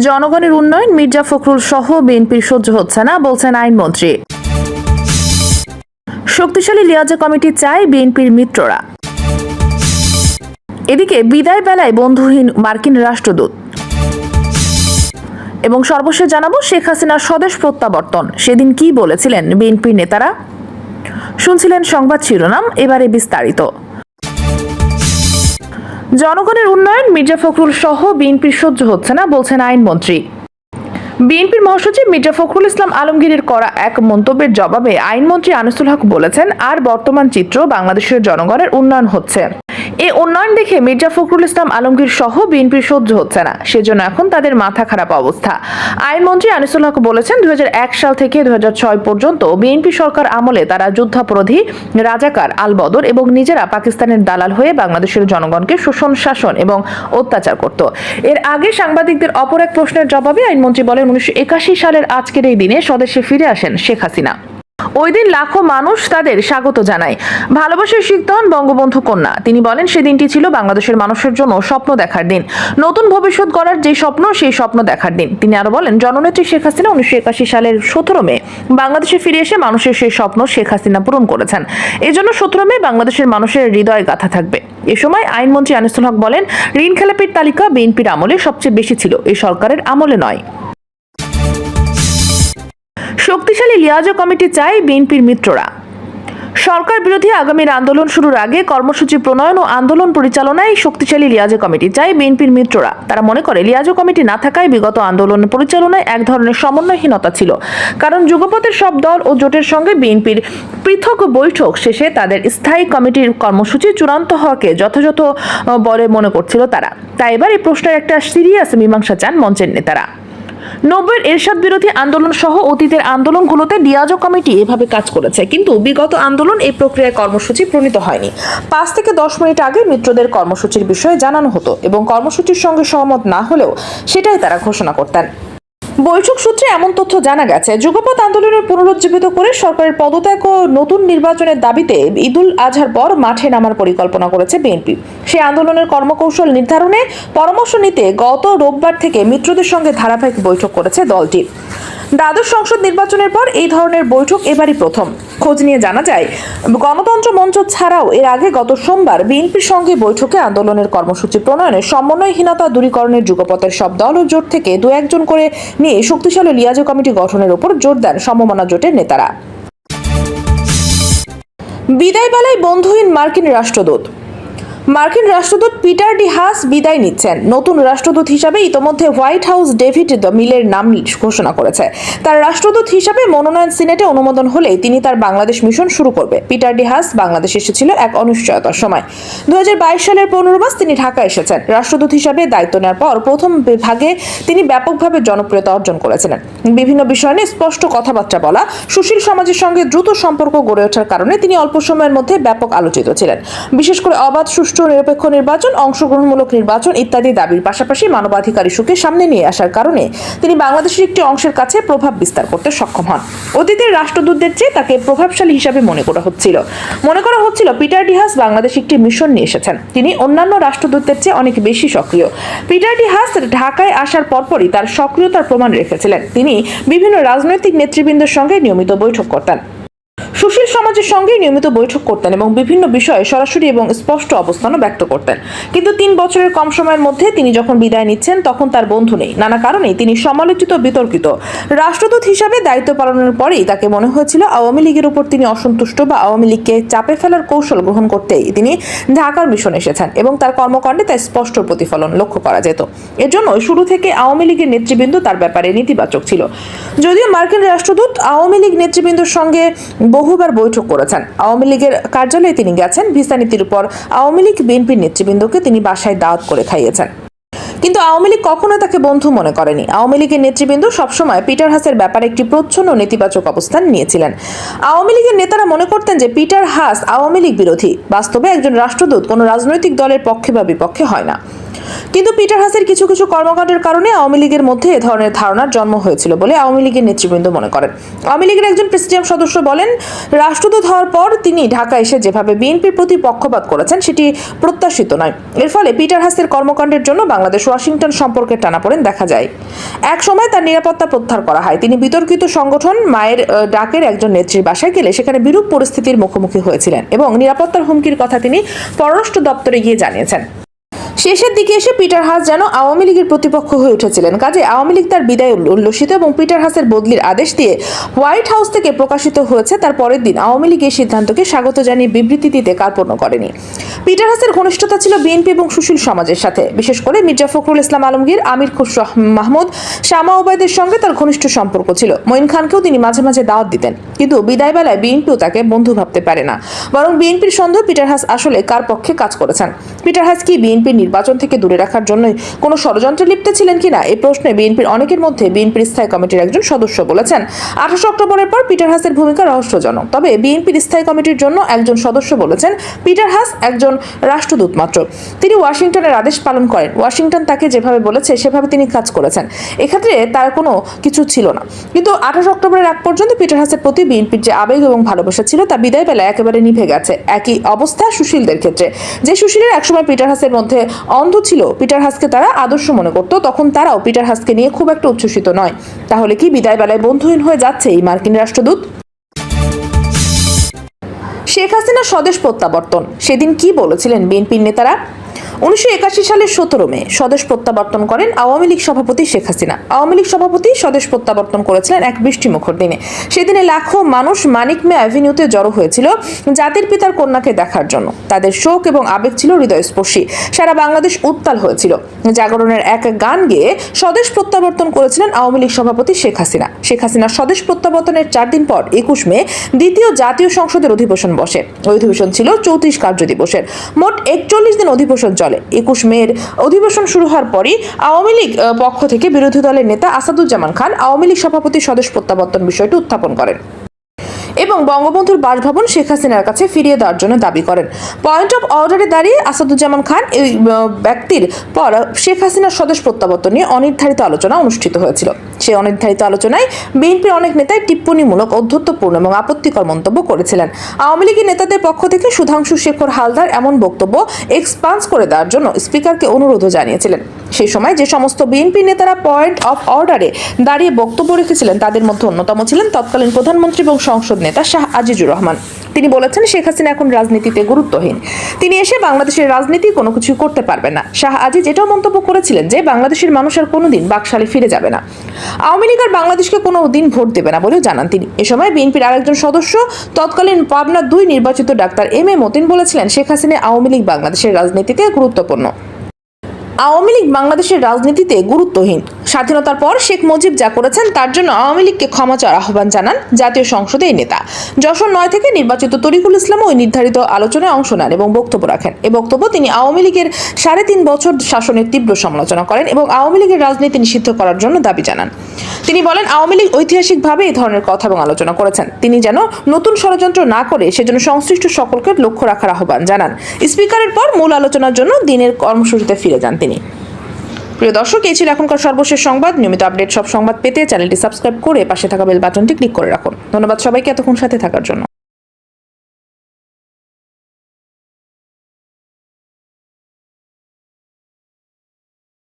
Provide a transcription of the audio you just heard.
জনগণের উন্নয়ন, মির্জা ফখরুল সহ বিএনপির সহ্য হচ্ছে না, বলছেন আইনমন্ত্রী। শক্তিশালী লিয়াজা কমিটি চায় বিএনপির মিত্ররা। এদিকে বিদায় বেলায় বন্ধুহীন মার্কিন রাষ্ট্রদূত। এবং সর্বশেষ জানাব শেখ হাসিনার স্বদেশ প্রত্যাবর্তন। সেদিন কি বলেছিলেন বিএনপির নেতারা? শুনছিলেন সংবাদ শিরোনাম, এবারে বিস্তারিত। জনগণের উন্নয়ন, মির্জা ফখরুল সহ বিএনপি সহ্য হচ্ছে না, বলছেন আইনমন্ত্রী। বিএনপির মহাসচিব মির্জা ফখরুল ইসলাম আলমগীরের করা এক মন্তব্যের জবাবে আইনমন্ত্রী আনিসুল হক বলেছেন, আর বর্তমান চিত্র বাংলাদেশের জনগণের উন্নয়ন হচ্ছে। এই উন্নয়ন দেখে মির্জা ফখরুল ইসলাম আলমগীর সহ বিএনপি সহ্য হচ্ছে না। সেজন্য এখন তাদের মাথা খারাপ অবস্থা। আইনমন্ত্রী আনিসুল হক বলেছেন, দুই সাল থেকে দুই পর্যন্ত বিএনপি সরকার আমলে তারা যুদ্ধাপরাধী রাজাকার আলবদর এবং নিজেরা পাকিস্তানের দালাল হয়ে বাংলাদেশের জনগণকে শোষণ, শাসন এবং অত্যাচার করত। এর আগে সাংবাদিকদের অপর এক প্রশ্নের জবাবে আইনমন্ত্রী বলেন, উনিশশো একাশি সালের আজকের এই দিনে স্বদেশে ফিরে আসেন শেখ হাসিনা। ওই দিন লাখো মানুষ তাদের স্বাগত জানায়। ভালোবাসার শিখতে হন বঙ্গবন্ধু কন্যা। তিনি বলেন সেদিনটি ছিল বাংলাদেশের মানুষের জন্য স্বপ্ন দেখার দিন। নতুন ভবিষ্যৎ গড়ার যে স্বপ্ন সেই স্বপ্ন দেখার দিন। তিনি আরও বলেন, জননেত্রী শেখ হাসিনা উনিশশো একাশি সালের সতেরো মে বাংলাদেশে ফিরে এসে মানুষের সেই স্বপ্ন শেখ হাসিনা পূরণ করেছেন। এজন্য সতেরো মে বাংলাদেশের মানুষের হৃদয় গাথা থাকবে। এ সময় আইনমন্ত্রী আনিসুল হক বলেন, ঋণ খেলাপির তালিকা বিএনপির আমলে সবচেয়ে বেশি ছিল। এই সরকারের আমলে নয়। শক্তিশালী লিয়াজো কমিটি চায় বিএনপির মিত্ররা। সরকার বিরোধী আগামীর আন্দোলন শুরুর আগে কর্মসূচি প্রণয়ন ও আন্দোলন পরিচালনায় শক্তিশালী লিয়াজো কমিটি চায় বিএনপির মিত্ররা। তারা মনে করে, লিয়াজো কমিটি না থাকায় বিগত আন্দোলন পরিচালনায় এক ধরনের সমন্বয়হীনতা ছিল। কারণ যুগপথের সব দল ও জোটের সঙ্গে বিএনপির পৃথক বৈঠক শেষে তাদের স্থায়ী কমিটির কর্মসূচি চূড়ান্ত হওয়াকে যথাযথ বলে মনে করছিল তারা। তাই এবার এই প্রশ্নের একটা সিরিয়াস মীমাংসা চান মঞ্চের নেতারা। নব্বইয়ের এরশাদ বিরোধী আন্দোলন সহ অতীতের আন্দোলনগুলোতে ডিয়াজো কমিটি এভাবে কাজ করেছে। কিন্তু বিগত আন্দোলন এই প্রক্রিয়ায় কর্মসূচি প্রণীত হয়নি। পাঁচ থেকে দশ মিনিট আগে মিত্রদের কর্মসূচির বিষয়ে জানানো হতো এবং কর্মসূচির সঙ্গে সহমত না হলেও সেটাই তারা ঘোষণা করতেন। বৈঠক সূত্রে এমন তথ্য জানা গেছে, যুগপৎ আন্দোলনের পুনরুজ্জীবিত করে সরকারের পদত্যাগ ও নতুন নির্বাচনের দাবিতে ঈদুল আজহার পর মাঠে নামার পরিকল্পনা করেছে বিএনপি। সে আন্দোলনের কর্মকৌশল নির্ধারণে পরামর্শ নিতে গত রোববার থেকে মিত্রদের সঙ্গে ধারাবাহিক বৈঠক করেছে দলটি। দ্বাদশ সংসদ নির্বাচনের পর এই ধরনের বৈঠক এবারই প্রথম। খোঁজ নিয়ে জানা যায়, গণতন্ত্র মঞ্চ ছাড়াও এর আগে গত সোমবার বিএনপির সঙ্গে বৈঠকে আন্দোলনের কর্মসূচি প্রণয়নে সমন্বয়হীনতা দূরীকরণের যুগপথের সব দল ও জোট থেকে দু একজন করে নিয়ে শক্তিশালী লিয়াজো কমিটি গঠনের উপর জোর দেন সমমনা জোটের নেতারা। বিদায় বেলায় বন্ধুহীন মার্কিন রাষ্ট্রদূত। মার্কিন রাষ্ট্রদূত পিটার ডি হাস বিদায় নিচ্ছেন। নতুন রাষ্ট্রদূত হিসাবে ইতোমধ্যে হোয়াইট হাউস ডেভিড দ্য মিলের নাম ঘোষণা করেছে। তার রাষ্ট্রদূত হিসাবে মনোনয়ন সিনেটে অনুমোদন হলেই তিনি তার বাংলাদেশ মিশন শুরু করবে। পিটার ডি হাস বাংলাদেশ এসেছিল এক অনিশ্চয়তার সময়। দু হাজার বাইশ সালের পনেরো মাস তিনি ঢাকা এসেছেন। রাষ্ট্রদূত হিসাবে দায়িত্ব নেওয়ার পর প্রথম বিভাগে তিনি ব্যাপকভাবে জনপ্রিয়তা অর্জন করেছিলেন। বিভিন্ন বিষয় নিয়ে স্পষ্ট কথাবার্তা বলা, সুশীল সমাজের সঙ্গে দ্রুত সম্পর্ক গড়ে ওঠার কারণে তিনি অল্প সময়ের মধ্যে ব্যাপক আলোচিত ছিলেন। বিশেষ করে অবাধ, সুষ্ঠু নিরপেক্ষ নির্বাচন, অংশগ্রহণমূলক নির্বাচন ইত্যাদি দাবির পাশাপাশি মানবাধিকার ইস্যুকে সামনে নিয়ে আসার কারণে তিনি বাংলাদেশের একটি অংশের কাছে প্রভাব বিস্তার করতে সক্ষম হন। অতীতের রাষ্ট্রদূতদের চেয়ে তাকে প্রভাবশালী হিসাবে মনে করা হচ্ছিল। মনে করা হচ্ছিল পিটার ডিহাস বাংলাদেশ একটি মিশন নিয়ে এসেছেন। তিনি অন্যান্য রাষ্ট্রদূতদের চেয়ে অনেক বেশি সক্রিয়। পিটার ডিহাস ঢাকায় আসার পরপরই তার সক্রিয়তার প্রমাণ রেখেছিলেন। তিনি বিভিন্ন রাজনৈতিক নেতৃবৃন্দের সঙ্গে নিয়মিত বৈঠক করতেন। সুশীল সমাজের সঙ্গে নিয়মিত বৈঠক করতেন এবং বিভিন্ন বিষয়ে সরাসরি এবং স্পষ্ট অবস্থানও ব্যক্ত করতেন। কিন্তু তিন বছরের কম সময়ের মধ্যে তিনি যখন বিদায় নিচ্ছেন, তখন তার বন্ধু নেই। নানা কারণেই তিনি সমালোচিত, বিতর্কিত। রাষ্ট্রদূত হিসাবে দায়িত্ব পালনের পরেই তাকে মনে হয়েছিল আওয়ামী লীগের উপর তিনি অসন্তুষ্ট বা আওয়ামী লীগকে চাপে ফেলার কৌশল গ্রহণ করতেই তিনি ঢাকার মিশন এসেছেন এবং তার কর্মকাণ্ডে তার স্পষ্ট প্রতিফলন লক্ষ্য করা যেত। এজন্য শুরু থেকে আওয়ামী লীগের নেতৃবৃন্দ তার ব্যাপারে নেতিবাচক ছিল। যদিও মার্কিন রাষ্ট্রদূত আওয়ামী লীগ নেতৃবৃন্দর সঙ্গে বহুবার বৈঠক করেছেন। আওয়ামী লীগের কার্যালয়ে তিনি গেছেন। ভিসা নীতির উপর আওয়ামী লীগ বিএনপির নেতৃবৃন্দকে তিনি বাসায় দাওয়াত করে খাইয়েছেন। কিন্তু আওয়ামী লীগ কখনো তাকে বন্ধু মনে করেনি। আওয়ামী লীগের নেতৃবৃন্দ সবসময় পিটার হাসের ব্যাপারে একটি প্রচ্ছন্ন নেতিবাচক অবস্থান নিয়েছিলেন। আওয়ামী লীগের নেতারা মনে করতেন যে পিটার হাস আওয়ামী লীগ বিরোধী। বাস্তবে একজন রাষ্ট্রদূত কোনো রাজনৈতিক দলের পক্ষে বা বিপক্ষে হয় না। কিন্তু পিটার হাসের কিছু কিছু কর্মকাণ্ডের কারণে আওয়ামী লীগের মধ্যে এ ধরনের ধারণার জন্ম হয়েছিল বলে আওয়ামী লীগের নেতৃবৃন্দ মনে করেন। আওয়ামী লীগের একজন প্রেসিডিয়াম সদস্য বলেন, রাষ্ট্রদূত হওয়ার পর তিনি ঢাকা এসে যেভাবে বিএনপির প্রতি পক্ষপাত করেছেন, সেটি প্রত্যাশিত নয়। এর ফলে পিটার হাসের কর্মকাণ্ডের জন্য বাংলাদেশ ওয়াশিংটন সম্পর্কে টানাপোড়েন দেখা যায়। এক সময় তার নিরাপত্তা প্রত্যাহার করা হয়। তিনি বিতর্কিত সংগঠন মায়ের ডাকের একজন নেত্রীর বাসায় গেলে সেখানে বিরূপ পরিস্থিতির মুখোমুখি হয়েছিলেন এবং নিরাপত্তার হুমকির কথা তিনি পররাষ্ট্র দপ্তরে গিয়ে জানিয়েছেন। শেষের দিকে এসে পিটার হাস যেন আওয়ামী লীগের প্রতিপক্ষ হয়ে উঠেছিলেন। কাজে আওয়ামী লীগ তার বিদায় উল্ল- উল্লসিত এবং পিটার হাসের বদলির আদেশ দিয়ে হোয়াইট হাউস থেকে প্রকাশিত হয়েছে। তার পরের দিন আওয়ামী লীগ এই সিদ্ধান্তকে স্বাগত জানিয়ে বিবৃতি দিতে কার্পণ্য করেনি। পিটার হাসের ঘনিষ্ঠতা ছিল বিএনপি এবং সুশীল সমাজের সাথে। বিশেষ করে মির্জা ফখরুল ইসলাম আলমগীর, আমির খুসরো মাহমুদ, শামা ওবায়দের সঙ্গে তার ঘনিষ্ঠ সম্পর্ক ছিল। মঈন খানকেও তিনি মাঝে মাঝে দাওয়াত দিতেন। কিন্তু বিদায় বেলায় বিএনপিও তাকে বন্ধু ভাবতে পারে না। বরং বিএনপির সন্দেহ পিটার হাস আসলে কার পক্ষে কাজ করেছেন। পিটার হাস কি বিএনপির নির্বাচন থেকে দূরে রাখার জন্য কোনো ষড়যন্ত্রে লিপ্ত ছিলেন কিনা এই প্রশ্নে বিএনপির অনেকের মধ্যে বিএনপির স্থায়ী কমিটির একজন সদস্য বলেছেন। আঠাশে অক্টোবরের পর পিটার হাসের ভূমিকা রহস্যজনক। তবে বিএনপির স্থায়ী কমিটির জন্য একজন সদস্য বলেছেন, পিটার হাস একজন রাষ্ট্রদূত মাত্র। তিনি ওয়াশিংটনের আদেশ পালন করেন। ওয়াশিংটন তাকে যেভাবে বলেছে, সেভাবে তিনি কাজ করেছেন। এক্ষেত্রে তার কোনো কিছু ছিল না। কিন্তু আঠাশ অক্টোবরের আগ পর্যন্ত পিটার হাসের প্রতি বিএনপির যে আবেগ এবং ভালোবাসা ছিল তা বিদায় বেলায় একেবারে নিভে গেছে। একই অবস্থা সুশীলদের ক্ষেত্রে। যে সুশীলের একসময় পিটার হাসের মধ্যে অন্ধ ছিল, পিটার হাসকে তারা আদর্শ মনে করতো, তখন তারাও পিটার হাসকে নিয়ে খুব একটা উচ্ছ্বসিত নয়। তাহলে কি বিদায় বেলায় বন্ধুহীন হয়ে যাচ্ছে এই মার্কিন রাষ্ট্রদূত? শেখ হাসিনা স্বদেশ প্রত্যাবর্তন। সেদিন কি বলেছিলেন বিএনপির নেতারা? উনিশশো একাশি সালের সতেরো মে স্বদেশ প্রত্যাবর্তন করেন আওয়ামী লীগ সভাপতি শেখ হাসিনা। আওয়ামী লীগ সভাপতি স্বদেশ প্রত্যাবর্তন করেছিলেন এক বৃষ্টিমুখর দিনে। সেদিনে লাখো মানুষ মানিক মে অ্যাভিনিউতে জড়ো হয়েছিল জাতির পিতার কন্যাকে দেখার জন্য। তাদের শোক এবং আবেগ ছিল হৃদয়স্পর্শী। সারা বাংলাদেশ উত্তাল হয়েছিল। জাগরণের এক গান গেয়ে স্বদেশ প্রত্যাবর্তন করেছিলেন আওয়ামী লীগ সভাপতি শেখ হাসিনা। শেখ হাসিনা স্বদেশ প্রত্যাবর্তনের চার দিন পর একুশ মে দ্বিতীয় জাতীয় সংসদের অধিবেশন বসে। অধিবেশন ছিল চৌত্রিশ কার্য দিবসের মোট একচল্লিশ দিন অধিবেশন চলে। একুশ মের অধিবেশন শুরু হওয়ার পরই আওয়ামী লীগ পক্ষ থেকে বিরোধী দলের নেতা আসাদুজ্জামান খান আওয়ামী লীগ সভাপতি স্বদেশ প্রত্যাবর্তন বিষয়টি উত্থাপন করেন। এবং বঙ্গবন্ধুর বাসভবন শেখ হাসিনার কাছে ফিরিয়ে দেওয়ার জন্য দাবি করেন। পয়েন্ট অফ অর্ডারে দাঁড়িয়ে আসাদুজ্জামান খান এই ব্যক্তির পর শেখ হাসিনার স্বদেশ প্রত্যাবর্তন নিয়ে অনির্ধারিত আলোচনা অনুষ্ঠিত হয়েছিল। সেই অনির্ধারিত আলোচনায় বিএনপির অনেক নেতাই টিপ্পণীমূলক, অধ্যত্বপূর্ণ এবং আপত্তিকর মন্তব্য করেছিলেন। আওয়ামী লীগের নেতাদের পক্ষ থেকে সুধাংশু শেখর হালদার এমন বক্তব্য এক্সপান্স করে দেওয়ার জন্য স্পিকারকে অনুরোধও জানিয়েছিলেন। সেই সময় যে সমস্ত বিএনপি নেতারা পয়েন্ট অফ অর্ডারে দাঁড়িয়ে বক্তব্য রেখেছিলেন, তাদের মধ্যে অন্যতম ছিলেন তৎকালীন প্রধানমন্ত্রী এবং সংসদ নেতা শাহ আজিজুর রহমান। তিনি বলেছেন, শেখ হাসিনা এখন রাজনীতিতে গুরুত্বহীন। তিনি এসে বাংলাদেশের রাজনীতি কোনো কিছু করতে পারবেন না। শাহ আজিজ এটাও মন্তব্য করেছিলেন যে, বাংলাদেশের মানুষ আর কোনোদিন বাকশালে ফিরে যাবে না। আওয়ামী লীগ আর বাংলাদেশকে কোনো দিন ভোট দেবে না, বলেও জানান তিনি। এ সময় বিএনপির আরেকজন সদস্য, তৎকালীন পাবনা দুই নির্বাচিত ডাক্তার এম এ মতিন বলেছিলেন, শেখ হাসিনা আওয়ামী লীগ বাংলাদেশের রাজনীতিতে গুরুত্বপূর্ণ। আওয়ামী লীগ বাংলাদেশের রাজনীতিতে গুরুত্বহীন। স্বাধীনতার পর শেখ মুজিব যা করেছেন তার জন্য আওয়ামী লীগকে ক্ষমা চাওয়ার আহ্বান জানান জাতীয় সংসদে এই নেতা। যশোর নয় থেকে নির্বাচিত তরিকুল ইসলাম ওই নির্ধারিত আলোচনায় অংশ নেন এবং বক্তব্য রাখেন। এই বক্তব্য তিনি আওয়ামী লীগের সাড়ে তিন বছর শাসনের তীব্র সমালোচনা করেন এবং আওয়ামী লীগের রাজনীতি নিষিদ্ধ করার জন্য দাবি জানান। তিনি বলেন, আওয়ামী লীগ ঐতিহাসিকভাবে এই ধরনের কথা এবং আলোচনা করেছেন। তিনি যেন নতুন ষড়যন্ত্র না করে সেজন্য সংশ্লিষ্ট সকলকে লক্ষ্য রাখার আহ্বান জানান। স্পিকারের পর মূল আলোচনার জন্য দিনের কর্মসূচিতে ফিরে যান তিনি। প্রিয় দর্শক, এই ছিল এখনকার সর্বশেষ সংবাদ। নিয়মিত আপডেট সব সংবাদ পেতে চ্যানেলটি সাবস্ক্রাইব করে পাশে থাকা বেল বাটনটি ক্লিক করে রাখুন। ধন্যবাদ সবাইকে এতক্ষণ সাথে থাকার জন্য।